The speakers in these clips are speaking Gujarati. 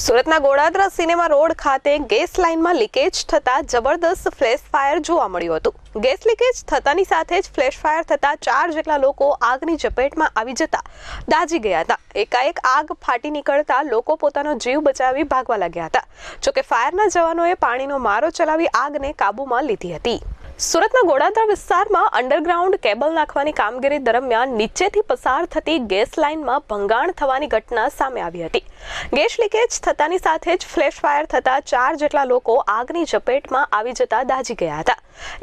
સુરતના ગોળાદરા સિનેમા રોડ ખાતે ગેસ લાઇનમાં લીકેજ થતા જબરદસ્ત ફ્લેશ ફાયર જોવા મળ્યું હતું. ગેસ લીકેજ થતાની સાથે જ ફ્લેશ ફાયર થતા ચાર જેટલા લોકો આગની ઝપેટમાં આવી જતા દાજી ગયા હતા. એકાએક આગ ફાટી નીકળતા લોકો પોતાનો જીવ બચાવી ભાગવા લાગ્યા હતા. જોકે ફાયરના જવાનોએ પાણીનો મારો ચલાવી આગને કાબૂમાં લીધી હતી. સુરતના ગોડાદરા વિસ્તારમાં અંડરગ્રાઉન્ડ કેબલ નાખવાની કામગીરી દરમિયાન નીચેથી પસાર થતી ગેસ લાઇનમાં ભંગાણ થવાની ઘટના સામે આવી હતી. ગેસ લીકેજ થતાની સાથે જ ફ્લેશ ફાયર થતા ચાર જેટલા લોકો આગની ઝપેટમાં આવી જતા દાઝી ગયા હતા.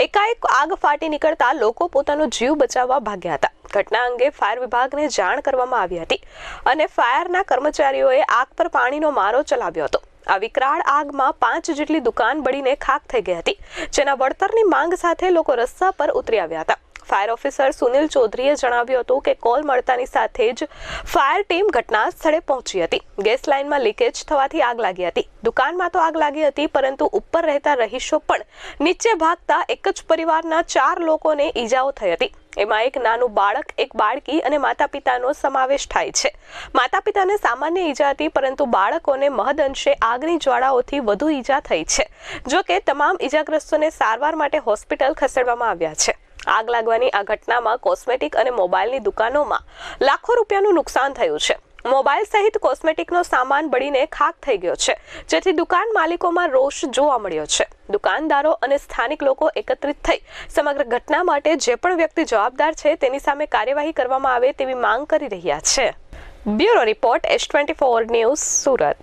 એકાએક આગ ફાટી નીકળતા લોકો પોતાનો જીવ બચાવવા ભાગ્યા હતા. ઘટના અંગે ફાયર વિભાગને જાણ કરવામાં આવી હતી અને ફાયરના કર્મચારીઓએ આગ પર પાણીનો મારો ચલાવ્યો હતો. આ વિકરાળ આગમાં પાંચ જેટલી દુકાન બળીને ખાક થઈ ગઈ હતી, જેના વળતરની માંગ સાથે લોકો રસ્તા પર ઉતરી આવ્યા હતા. ફાયર ઓફિસર સુનિલ ચૌધરીએ જણાવ્યું હતું કે કોલ મળતાની સાથે જ ફાયર ટીમ ઘટના સ્થળે પહોંચી હતી. ગેસ લાઇનમાં લીકેજ થવાથી આગ લાગી હતી. દુકાનમાં તો આગ લાગી હતી, પરંતુ ઉપર રહેતા રહીશો પણ નીચે ભાગતા એક જ પરિવારના ચાર લોકોને ઈજાઓ થઈ હતી. એમાં એક નાનું બાળક, એક બાળકી અને માતા પિતાનો સમાવેશ થાય છે. માતા પિતાને સામાન્ય ઈજા હતી, પરંતુ બાળકોને મહદઅંશે આગની જ્વાળાઓથી વધુ ઈજા થઈ છે. જો કે, તમામ ઈજાગ્રસ્તોને સારવાર માટે હોસ્પિટલ ખસેડવામાં આવ્યા છે. આગ લાગવાની આ ઘટનામાં કોસ્મેટિક અને મોબાઈલની દુકાનોમાં લાખો રૂપિયાનું નુકસાન થયું છે. મોબાઈલ સહિત કોસ્મેટિકનો સામાન બળીને ખાક થઈ ગયો છે. જેથી દુકાન માલિકોમાં રોષ જોવા મળ્યો છે. દુકાનદારો અને સ્થાનિક લોકો એકત્રિત થઈ સમગ્ર ઘટના માટે જે પણ વ્યક્તિ જવાબદાર છે તેની સામે કાર્યવાહી કરવામાં આવે તેવી માંગ કરી રહ્યા છે. Bureau report, S twenty four news, Surat.